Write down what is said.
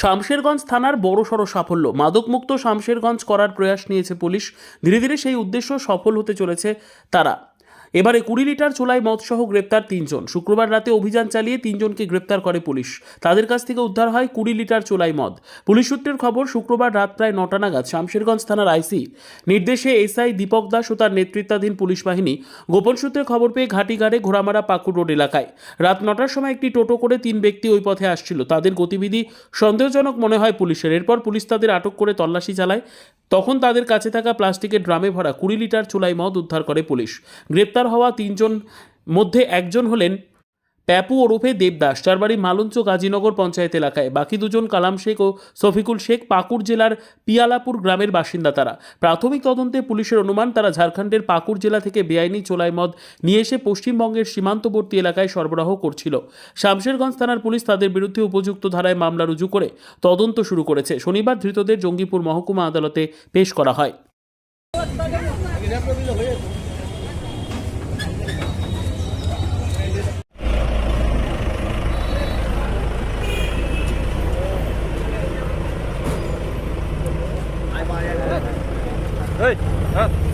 শামশেরগঞ্জ থানার বড়সড় সাফল্য। মাদকমুক্ত শামশেরগঞ্জ করার প্রয়াস নিয়েছে পুলিশ। ধীরে ধীরে সেই উদ্দেশ্য সফল হতে চলেছে তারা। এবারে কুড়ি লিটার চোলাই মদসহ গ্রেপ্তার তিনজন। শুক্রবার রাতে অভিযান চালিয়ে তিনজনকে গ্রেপ্তার করে পুলিশ। তাদের কাছ থেকে উদ্ধার হয় কুড়ি লিটার চোলাই মদ। পুলিশ সূত্রের খবর, শুক্রবার রাত প্রায় নটা নাগাদ শামশেরগঞ্জ থানার আইসি নির্দেশে এসআই দীপক দাস ও তার নেতৃত্বাধীন পুলিশ বাহিনী গোপন সূত্রে খবর পেয়ে ঘাটিগাড়ে ঘোড়ামারা পাকুড় রোড এলাকায় রাত নটার সময় একটি টোটো করে তিন ব্যক্তি ওই পথে আসছিল। তাদের গতিবিধি সন্দেহজনক মনে হয় পুলিশের। এরপর পুলিশ তাদের আটক করে তল্লাশি চালায়। তখন তাদের কাছে থাকা প্লাস্টিকের ড্রামে ভরা কুড়ি লিটার চুলাই মদ উদ্ধার করে পুলিশ। গ্রেপ্তার হওয়া তিনজন, মধ্যে একজন হলেন প্যাপু ওরফে দেবদাস যার বাড়ি মালঞ্চ গাজীনগর পঞ্চায়েত এলাকায়। বাকি দুজন কালাম শেখ ও শফিকুল শেখ পাকুড় জেলার পিয়ালাপুর গ্রামের বাসিন্দা তারা। প্রাথমিক তদন্তে পুলিশের অনুমান, তারা ঝাড়খণ্ডের পাকুড় জেলা থেকে বেআইনি চোলাই মদ নিয়ে এসে পশ্চিমবঙ্গের সীমান্তবর্তী এলাকায় সরবরাহ করছিল। শামশেরগঞ্জ থানার পুলিশ তাদের বিরুদ্ধে উপযুক্ত ধারায় মামলা রুজু করে তদন্ত শুরু করেছে। শনিবার ধৃতদের জঙ্গিপুর মহকুমা আদালতে পেশ করা হয়। Hey, up.